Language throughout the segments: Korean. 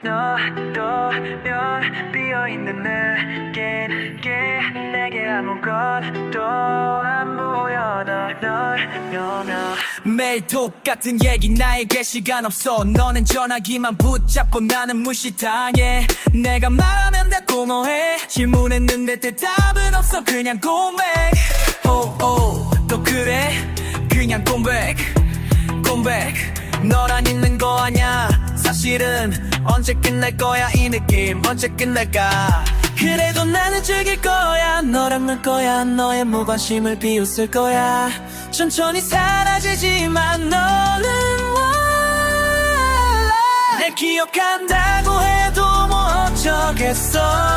너도면 비어있는 내겐 게 내게 아무것도 안 보여. 널 면하 매일 똑같은 얘기 나에게 시간 없어. 너는 전화기만 붙잡고 나는 무시당해. 내가 말하면 다 고마해? 질문했는데 대답은 없어. 그냥 고백. 오오 또 그래? 그냥 고백. 고백. 너란 있는 거 아냐 사실은 언제 끝날 거야 이 느낌 언제 끝날까? 그래도 나는 즐길 거야 너랑 놀 거야 너의 무관심을 비웃을 거야. 천천히 사라지지만 너는 몰라. 날 기억한다고 해도 뭐 어쩌겠어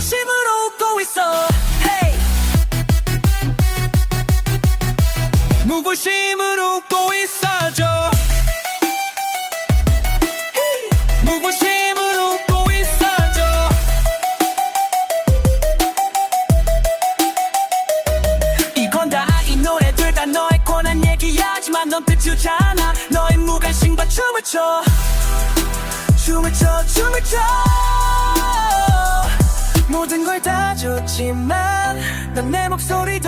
너의 무관심으로 웃고 있어. Hey. 무관심으로 웃고 있어줘. 무관심으로 웃고 있어줘. 이건 다 이 노래들 다 너에 관한 얘기야지만 넌 듣지않아. 너의 무관심과 춤을 춰. 춤을 춰 춤을 춰 걸 다 줬지만 난 내 목소리도